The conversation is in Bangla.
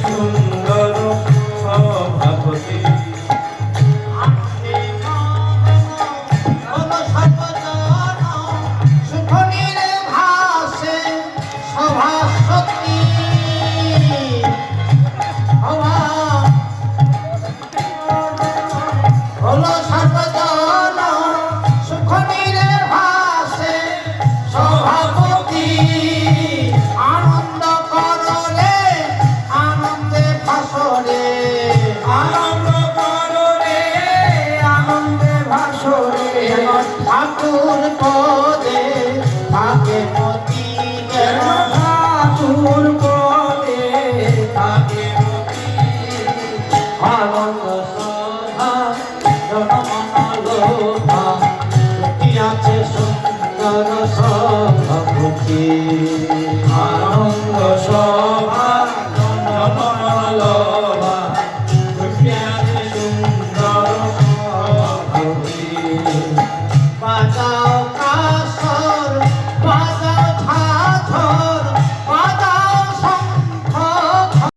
সুন্দর আনন্দে ঠাকুর পদে থাকে মতি ঠাকুর পদে থাকে মতি আনন্দ সভা জনমনোলোভা ছুটি আছে সুন্দর সভাপতি আনন্দ সভা